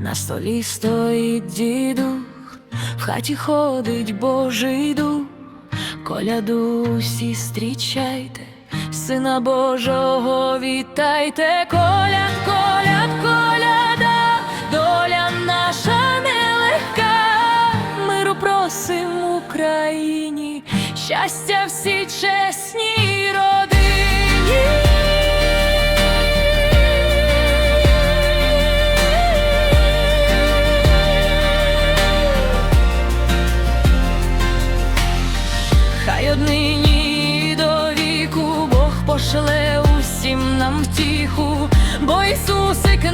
порозі стоїть дідух, в хаті ходить Божий дух, коляду всі зустрічайте, сина Божого вітайте, коляд, коляд, коляда, доля наша нелегка, миру просим Україні, щастя всі чесній родині. Пошле усім нам втіху, бо Ісусик